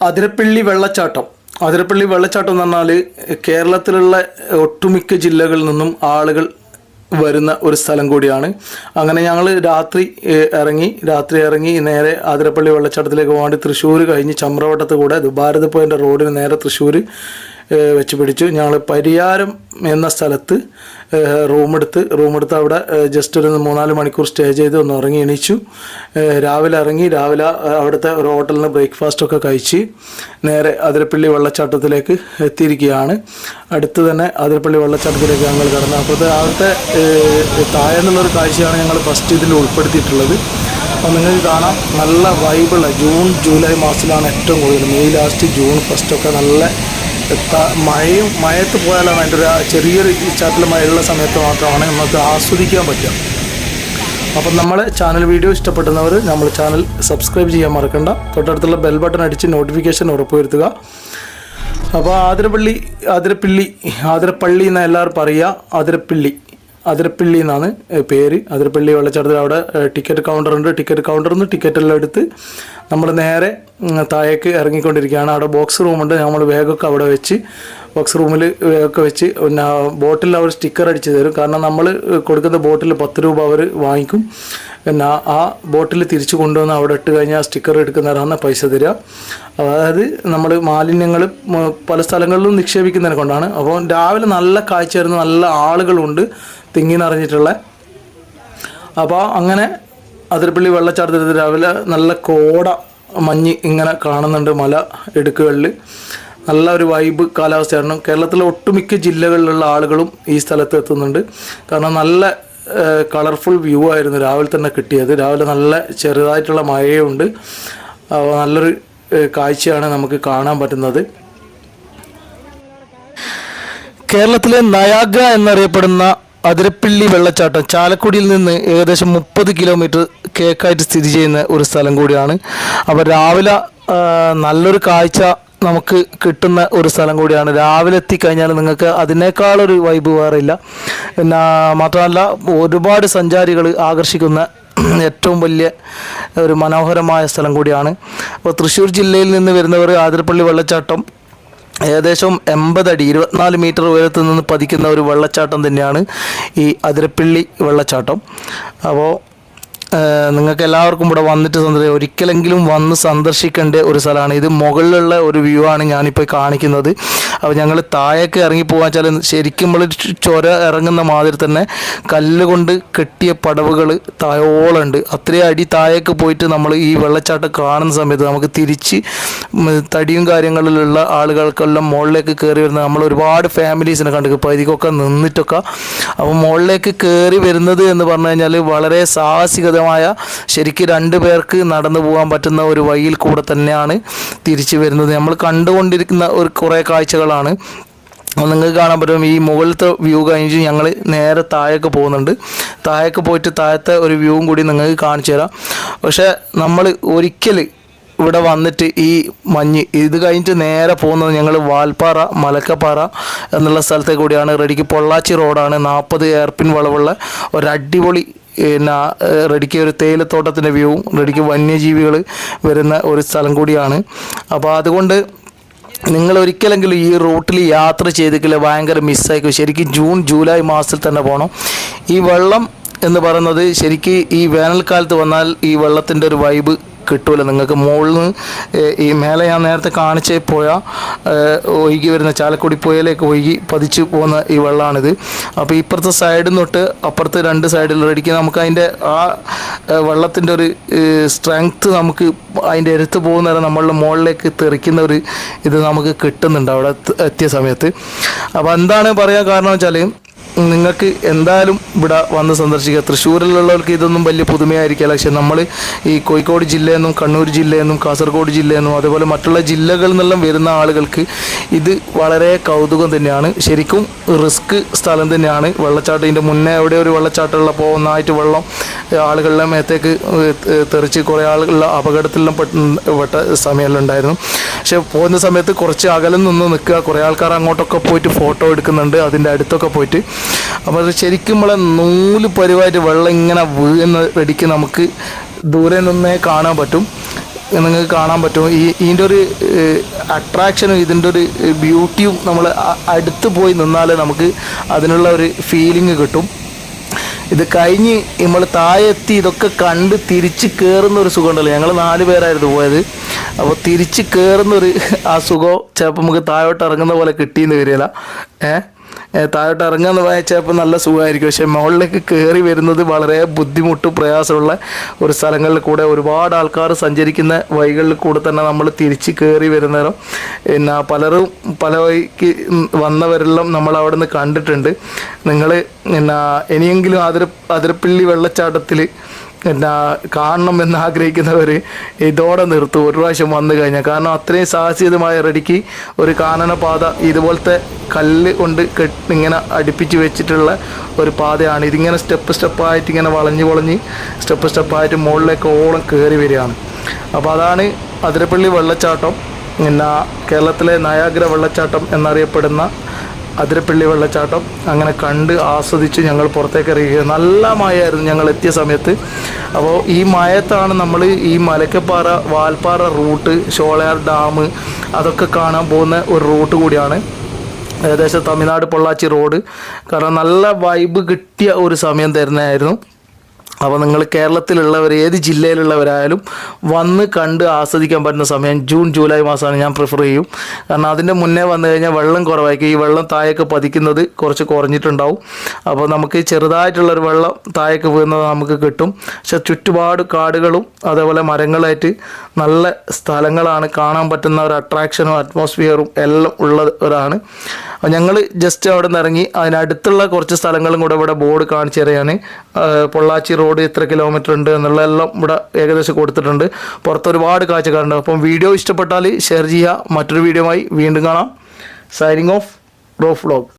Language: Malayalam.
അതിരപ്പള്ളി വെള്ളച്ചാട്ടം. അതിരപ്പള്ളി വെള്ളച്ചാട്ടം എന്ന് പറഞ്ഞാൽ കേരളത്തിലുള്ള ഒട്ടുമിക്ക ജില്ലകളിൽ നിന്നും ആളുകൾ വരുന്ന ഒരു സ്ഥലം കൂടിയാണ്. അങ്ങനെ ഞങ്ങൾ രാത്രി ഇറങ്ങി രാത്രി ഇറങ്ങി നേരെ ആതിരപ്പള്ളി വെള്ളച്ചാട്ടത്തിലേക്ക് പോകാണ്ട് തൃശ്ശൂർ കഴിഞ്ഞ് ചമ്രവട്ടത്ത് കൂടെ ഭാരത് പോയിന്റെ റോഡിന് നേരെ തൃശ്ശൂർ വെച്ച് പിടിച്ചു. ഞങ്ങൾ പരിയാരം എന്ന സ്ഥലത്ത് റൂമെടുത്ത് റൂമെടുത്ത് അവിടെ ജസ്റ്റ് ഒരു മൂന്നാൽ മണിക്കൂർ സ്റ്റേ ചെയ്ത് ഒന്ന് ഉറങ്ങി എണീച്ചു. രാവിലെ ഇറങ്ങി രാവിലെ അവിടുത്തെ ഒരു ഹോട്ടലിൽ നിന്ന് ബ്രേക്ക്ഫാസ്റ്റ് ഒക്കെ കഴിച്ച് നേരെ അതിരപ്പള്ളി വെള്ളച്ചാട്ടത്തിലേക്ക് എത്തിയിരിക്കുകയാണ്. അടുത്ത് തന്നെ അതിരപ്പള്ളി വെള്ളച്ചാട്ടത്തിലേക്ക് ഞങ്ങൾ കടന്നു. അപ്പോഴത്തെ അവിടുത്തെ ഏഹ്, താഴെ നിന്നുള്ളൊരു കാഴ്ചയാണ് ഞങ്ങൾ ഫസ്റ്റ് ഇതിൽ ഉൾപ്പെടുത്തിയിട്ടുള്ളത്. അപ്പോൾ നിങ്ങൾക്ക് കാണാം നല്ല വൈബുള്ള ജൂൺ ജൂലൈ മാസത്തിലാണ് ഏറ്റവും കൂടുതൽ. മെയ് ലാസ്റ്റ് ജൂൺ ഫസ്റ്റൊക്കെ നല്ല മഴയും മഴയത്ത് പോയാലാണ് അതിന്റെ ഒരു ചെറിയൊരു ചാറ്റൽ മഴയുള്ള സമയത്ത് മാത്രമാണ് നമുക്ക് ആസ്വദിക്കാൻ പറ്റുക. അപ്പം നമ്മൾ ചാനൽ വീഡിയോ ഇഷ്ടപ്പെടുന്നവർ നമ്മൾ ചാനൽ സബ്സ്ക്രൈബ് ചെയ്യാൻ മറക്കണ്ട. തൊട്ടടുത്തുള്ള ബെൽ ബട്ടൺ അടിച്ച് നോട്ടിഫിക്കേഷൻ ഉറപ്പുവരുത്തുക. അപ്പോൾ ആതിരപ്പള്ളി ആതിരപ്പിള്ളി ആതിരപ്പള്ളി എന്ന് എല്ലാവരും പറയുക ആതിരപ്പള്ളി. അതിരപ്പള്ളി എന്നാണ് പേര്. അതിരപ്പള്ളി വെള്ളച്ചാട്ടത്തിൽ അവിടെ ടിക്കറ്റ് കൗണ്ടർ ഉണ്ട് ടിക്കറ്റ് കൗണ്ടറിൽ നിന്ന് ടിക്കറ്റ് എല്ലാം എടുത്ത് നമ്മൾ നേരെ താഴേക്ക് ഇറങ്ങിക്കൊണ്ടിരിക്കുകയാണ്. അവിടെ ബോക്സ് റൂമുണ്ട്. നമ്മൾ വേഗമൊക്കെ അവിടെ വെച്ച് ബോക്സ് റൂമിൽ വേഗമൊക്കെ വെച്ച് പിന്നെ ബോട്ടിൽ അവർ സ്റ്റിക്കർ അടിച്ച് തരും. കാരണം നമ്മൾ കൊടുക്കുന്ന ബോട്ടിൽ പത്ത് രൂപ അവർ വാങ്ങിക്കും. പിന്നെ ആ ബോട്ടിൽ തിരിച്ചു കൊണ്ടുവന്ന് അവിടെ ഇട്ട് കഴിഞ്ഞാൽ സ്റ്റിക്കർ എടുക്കുന്ന എടുക്കുന്നവരാണ് പൈസ തരിക. അതായത് നമ്മൾ മാലിന്യങ്ങൾ പല സ്ഥലങ്ങളിലും നിക്ഷേപിക്കുന്നതിനെ കൊണ്ടാണ്. അപ്പോൾ രാവിലെ നല്ല കാഴ്ച വരുന്ന നല്ല ആളുകളുണ്ട് തിങ്ങി നിറഞ്ഞിട്ടുള്ള അപ്പോൾ അങ്ങനെ അതിരപ്പള്ളി വെള്ളച്ചാട്ടത്തിൽ രാവിലെ നല്ല കോട മഞ്ഞ് ഇങ്ങനെ കാണുന്നുണ്ട് മല ഇടുക്കുകളിൽ നല്ല ഒരു വൈബ് കാലാവസ്ഥയായിരുന്നു. കേരളത്തിലെ ഒട്ടുമിക്ക ജില്ലകളിലുള്ള ആളുകളും ഈ സ്ഥലത്ത് എത്തുന്നുണ്ട്. കാരണം നല്ല കളർഫുൾ വ്യൂ ആയിരുന്നു രാവിലെ തന്നെ കിട്ടിയത്. രാവിലെ നല്ല ചെറുതായിട്ടുള്ള മഴയുണ്ട്. നല്ലൊരു കാഴ്ചയാണ് നമുക്ക് കാണാൻ പറ്റുന്നത്. കേരളത്തിലെ നയാഗ്ര എന്നറിയപ്പെടുന്ന അതിരപ്പിള്ളി വെള്ളച്ചാട്ടം ചാലക്കുടിയിൽ നിന്ന് ഏകദേശം മുപ്പത് കിലോമീറ്റർ കേക്കായിട്ട് സ്ഥിതി ചെയ്യുന്ന ഒരു സ്ഥലം കൂടിയാണ്. അപ്പോൾ രാവിലെ നല്ലൊരു കാഴ്ച നമുക്ക് കിട്ടുന്ന ഒരു സ്ഥലം കൂടിയാണ്. രാവിലെ എത്തിക്കഴിഞ്ഞാൽ നിങ്ങൾക്ക് അതിനേക്കാളൊരു വൈബ് വേറെ ഇല്ല പിന്നെ മാത്രമല്ല ഒരുപാട് സഞ്ചാരികൾ ആകർഷിക്കുന്ന ഏറ്റവും വലിയ ഒരു മനോഹരമായ സ്ഥലം കൂടിയാണ്. അപ്പോൾ തൃശ്ശൂർ ജില്ലയിൽ നിന്ന് വരുന്നവർ ആതിരപ്പള്ളി വെള്ളച്ചാട്ടം ഏകദേശം എൺപതടി ഇരുപത്തിനാല് മീറ്റർ ഉയരത്തിൽ നിന്ന് പതിക്കുന്ന ഒരു വെള്ളച്ചാട്ടം തന്നെയാണ് ഈ അതിരപ്പള്ളി വെള്ളച്ചാട്ടം. അപ്പോൾ നിങ്ങൾക്ക് എല്ലാവർക്കും ഇവിടെ വന്നിട്ട് സന്ദർശിക്കുക ഒരിക്കലെങ്കിലും വന്ന് സന്ദർശിക്കേണ്ട ഒരു സ്ഥലമാണ്. ഇത് മുകളിലുള്ള ഒരു വ്യൂ ആണ് ഞാനിപ്പോൾ കാണിക്കുന്നത്. അപ്പോൾ ഞങ്ങൾ താഴേക്ക് ഇറങ്ങി പോകാൻ വെച്ചാൽ ശരിക്കും നമ്മൾ ചുര ഇറങ്ങുന്ന മാതിരി തന്നെ കല്ലുകൊണ്ട് കെട്ടിയ പടവുകൾ താഴോളുണ്ട് അത്രയും അടി താഴേക്ക് പോയിട്ട് നമ്മൾ ഈ വെള്ളച്ചാട്ടം കാണുന്ന സമയത്ത് നമുക്ക് തിരിച്ച് തടിയും കാര്യങ്ങളിലുള്ള ആളുകൾക്കെല്ലാം മുകളിലേക്ക് കയറി വരുന്നത് നമ്മൾ ഒരുപാട് ഫാമിലീസിനെ കണ്ടു പൈതികൊക്കെ നിന്നിട്ടൊക്കെ. അപ്പോൾ മുകളിലേക്ക് കയറി വരുന്നത് എന്ന് പറഞ്ഞു കഴിഞ്ഞാൽ വളരെ സാഹസികതമായ ശരിക്ക് രണ്ടു പേർക്ക് നടന്നു പോകാൻ പറ്റുന്ന ഒരു വഴിയിൽ കൂടെ തന്നെയാണ് തിരിച്ചു വരുന്നത്. നമ്മൾ കണ്ടുകൊണ്ടിരിക്കുന്ന ഒരു കുറേ കാഴ്ചകളാണ്. നിങ്ങൾക്ക് കാണാൻ പറ്റും ഈ മുകളിലത്തെ വ്യൂ കഴിഞ്ഞ് ഞങ്ങൾ നേരെ താഴേക്ക് പോകുന്നുണ്ട്. താഴേക്ക് പോയിട്ട് താഴത്തെ ഒരു വ്യൂവും കൂടി നിങ്ങൾക്ക് കാണിച്ചു തരാം. പക്ഷേ നമ്മൾ ഒരിക്കൽ ഇവിടെ വന്നിട്ട് ഈ മഞ്ഞ് ഇത് കഴിഞ്ഞിട്ട് നേരെ പോകുന്നത് ഞങ്ങൾ വാൽപ്പാറ മലക്കപ്പാറ എന്നുള്ള സ്ഥലത്തെ കൂടിയാണ്. റെഡിക്ക് പൊള്ളാച്ചി റോഡാണ് നാൽപ്പത് എയർപിൻ വളവുള്ള ഒരു പിന്നെ റെഡിക്ക് ഒരു തേയിലത്തോട്ടത്തിന്റെ വ്യൂവും റെഡിക്ക് വന്യജീവികൾ വരുന്ന ഒരു സ്ഥലം കൂടിയാണ്. അപ്പോൾ അതുകൊണ്ട് നിങ്ങൾ ഒരിക്കലെങ്കിലും ഈ റൂട്ടിൽ യാത്ര ചെയ്തിട്ടില്ല ഭയങ്കര മിസ്സായിരിക്കും. ശരിക്കും ജൂൺ ജൂലൈ മാസത്തിൽ തന്നെ പോകണം. ഈ വെള്ളം എന്ന് പറയുന്നത് ശരിക്കും ഈ വേനൽക്കാലത്ത് വന്നാൽ ഈ വെള്ളത്തിന്റെ ഒരു വൈബ് കിട്ടൂല. നിങ്ങൾക്ക് മുകളിൽ നിന്ന് ഈ മേലെ ഞാൻ നേരത്തെ കാണിച്ച പുഴ ഒഴുകി വരുന്ന ചാലക്കുടി പുഴയിലേക്ക് ഒഴുകി പതിച്ചു പോകുന്ന ഈ വെള്ളമാണിത് അപ്പോൾ ഇപ്പുറത്തെ സൈഡിൽ തൊട്ട് അപ്പുറത്തെ രണ്ട് സൈഡിൽ റെഡിക്ക് നമുക്ക് അതിന്റെ ആ വെള്ളത്തിന്റെ ഒരു സ്ട്രെങ്ത്ത് നമുക്ക് അതിന്റെ അടുത്ത് പോകുന്ന നേരം നമ്മളുടെ മുകളിലേക്ക് തെറിക്കുന്ന ഒരു ഇത് നമുക്ക് കിട്ടുന്നുണ്ട് അവിടെ എത്തിയ സമയത്ത്. അപ്പോൾ എന്താണ് പറയാൻ കാരണം വെച്ചാൽ നിങ്ങൾക്ക് എന്തായാലും ഇവിടെ വന്ന് സന്ദർശിക്കുക. തൃശ്ശൂരിലുള്ളവർക്ക് ഇതൊന്നും വലിയ പുതുമയായിരിക്കില്ല. പക്ഷെ നമ്മൾ ഈ കോഴിക്കോട് ജില്ലയെന്നും കണ്ണൂർ ജില്ലയെന്നും കാസർഗോഡ് ജില്ലയെന്നും അതുപോലെ മറ്റുള്ള ജില്ലകളിൽ നിന്നെല്ലാം വരുന്ന ആളുകൾക്ക് ഇത് വളരെ കൗതുകം തന്നെയാണ്. ശരിക്കും റിസ്ക് സ്ഥലം തന്നെയാണ്. വെള്ളച്ചാട്ടം ഇതിന്റെ മുന്നേ എവിടെ ഒരു വെള്ളച്ചാട്ടം ഉള്ളപ്പോൾ ഒന്നായിട്ട് വെള്ളം ആളുകളുടെ മേത്തേക്ക് തെറിച്ച് കുറേ ആളുകളുടെ അപകടത്തിലെല്ലാം പെട്ട സമയമെല്ലാം ഉണ്ടായിരുന്നു. പക്ഷെ പോകുന്ന സമയത്ത് കുറച്ച് അകലം നിന്ന് നിൽക്കുക. കുറേ ആൾക്കാർ അങ്ങോട്ടൊക്കെ പോയിട്ട് ഫോട്ടോ എടുക്കുന്നുണ്ട് അതിന്റെ അടുത്തൊക്കെ പോയിട്ട്. അപ്പോൾ അത് ശരിക്കും നമ്മളെ നൂൽ പരിവായിട്ട് വെള്ളം ഇങ്ങനെ വീഴുന്ന വെടിക്ക് നമുക്ക് ദൂരെ നിന്നേ കാണാൻ പറ്റും. നിങ്ങൾക്ക് കാണാൻ പറ്റും. ഈ ഇതിന്റെ ഒരു അട്രാക്ഷനും ഇതിന്റെ ഒരു ബ്യൂട്ടിയും നമ്മൾ അടുത്ത് പോയി നിന്നാൽ നമുക്ക് അതിനുള്ള ഒരു ഫീലിംഗ് കിട്ടും. ഇത് കഴിഞ്ഞ് നമ്മൾ താഴെത്തി ഇതൊക്കെ കണ്ട് തിരിച്ച് കയറുന്ന ഒരു സുഖമുണ്ടല്ലോ. ഞങ്ങൾ നാല് പേരായിരുന്നു പോയത്. അപ്പോൾ തിരിച്ച് കയറുന്നൊരു ആ സുഖം ചിലപ്പോൾ നമുക്ക് താഴോട്ട് ഇറങ്ങുന്ന പോലെ കിട്ടിയെന്ന് വരില്ല ഏഹ് താഴോട്ട് ഇറങ്ങാന്ന് ചിലപ്പോൾ നല്ല സുഖമായിരിക്കും. പക്ഷേ മുകളിലേക്ക് കയറി വരുന്നത് വളരെ ബുദ്ധിമുട്ട് പ്രയാസമുള്ള ഒരു സ്ഥലങ്ങളിൽ കൂടെ ഒരുപാട് ആൾക്കാർ സഞ്ചരിക്കുന്ന വഴികളിൽ കൂടെ തന്നെ നമ്മൾ തിരിച്ച് കയറി വരുന്നേരം. പിന്നെ പലരും പല വഴിക്ക് വന്നവരെല്ലാം നമ്മൾ അവിടെ നിന്ന് കണ്ടിട്ടുണ്ട്. നിങ്ങൾ പിന്നെ ഇനിയെങ്കിലും അതിര അതിരപ്പള്ളി വെള്ളച്ചാട്ടത്തിൽ എന്നാ കാണണം എന്ന് ആഗ്രഹിക്കുന്നവർ ഇതോടെ നിർത്തും. ഒരു പ്രാവശ്യം വന്നു കഴിഞ്ഞാൽ. കാരണം അത്രയും സാഹസികമായ റെഡിക്ക് ഒരു കാനന പാത ഇതുപോലത്തെ കല്ല് കൊണ്ട് ഇങ്ങനെ അടുപ്പിച്ച് വെച്ചിട്ടുള്ള ഒരു പാതയാണ്. ഇതിങ്ങനെ സ്റ്റെപ്പ് സ്റ്റെപ്പായിട്ട് ഇങ്ങനെ വളഞ്ഞ് വളഞ്ഞ് സ്റ്റെപ്പ് സ്റ്റെപ്പായിട്ട് മുകളിലേക്ക് ഓളം കയറി വരികയാണ്. അപ്പോൾ അതാണ് അതിരപ്പള്ളി വെള്ളച്ചാട്ടം. പിന്നെ കേരളത്തിലെ നയാഗ്ര വെള്ളച്ചാട്ടം എന്നറിയപ്പെടുന്ന അതിരപ്പള്ളി വെള്ളച്ചാട്ടം. അങ്ങനെ കണ്ട് ആസ്വദിച്ച് ഞങ്ങൾ പുറത്തേക്ക് ഇറങ്ങുക നല്ല മഴയായിരുന്നു ഞങ്ങൾ എത്തിയ സമയത്ത്. അപ്പോൾ ഈ മഴത്താണ് നമ്മൾ ഈ മലക്കപ്പാറ വാൽപ്പാറ റൂട്ട് ഷോളയാർ ഡാം അതൊക്കെ കാണാൻ പോകുന്ന ഒരു റൂട്ട് കൂടിയാണ്. ഏകദേശം തമിഴ്നാട് പൊള്ളാച്ചി റോഡ്. കാരണം നല്ല വൈബ് കിട്ടിയ ഒരു സമയം തരുന്നതായിരുന്നു. അപ്പോൾ നിങ്ങൾ കേരളത്തിലുള്ളവർ ഏത് ജില്ലയിലുള്ളവരായാലും വന്ന് കണ്ട് ആസ്വദിക്കാൻ പറ്റുന്ന സമയം ജൂൺ ജൂലൈ മാസമാണ് ഞാൻ പ്രിഫർ ചെയ്യും. കാരണം അതിന്റെ മുന്നേ വന്നു കഴിഞ്ഞാൽ വെള്ളം കുറവായിരിക്കും. ഈ വെള്ളം താഴേക്ക് പതിക്കുന്നത് കുറച്ച് കുറഞ്ഞിട്ടുണ്ടാവും. അപ്പോൾ നമുക്ക് ചെറുതായിട്ടുള്ളൊരു വെള്ളം താഴേക്ക് വീഴുന്നത് നമുക്ക് കിട്ടും. പക്ഷെ ചുറ്റുപാട് കാടുകളും അതേപോലെ മരങ്ങളായിട്ട് നല്ല സ്ഥലങ്ങളാണ് കാണാൻ പറ്റുന്ന ഒരു അട്രാക്ഷനും അറ്റ്മോസ്ഫിയറും എല്ലാം ഉള്ളവരാണ് അപ്പോൾ ഞങ്ങൾ ജസ്റ്റ് അവിടെ നിന്ന് ഇറങ്ങി അതിനടുത്തുള്ള കുറച്ച് സ്ഥലങ്ങളും കൂടെ ഇവിടെ ബോർഡ് കാണിച്ചു തരികയാണ് പൊള്ളാച്ചി ഇത്ര കിലോമീറ്റർ ഉണ്ട് എന്നുള്ള എല്ലാം ഇവിടെ ഏകദേശം കൊടുത്തിട്ടുണ്ട്. പുറത്ത് ഒരുപാട് കാഴ്ചക്കാരുണ്ട്. അപ്പം വീഡിയോ ഇഷ്ടപ്പെട്ടാൽ ഷെയർ ചെയ്യുക. മറ്റൊരു വീഡിയോ ആയി വീണ്ടും കാണാം. Signing off rough vlog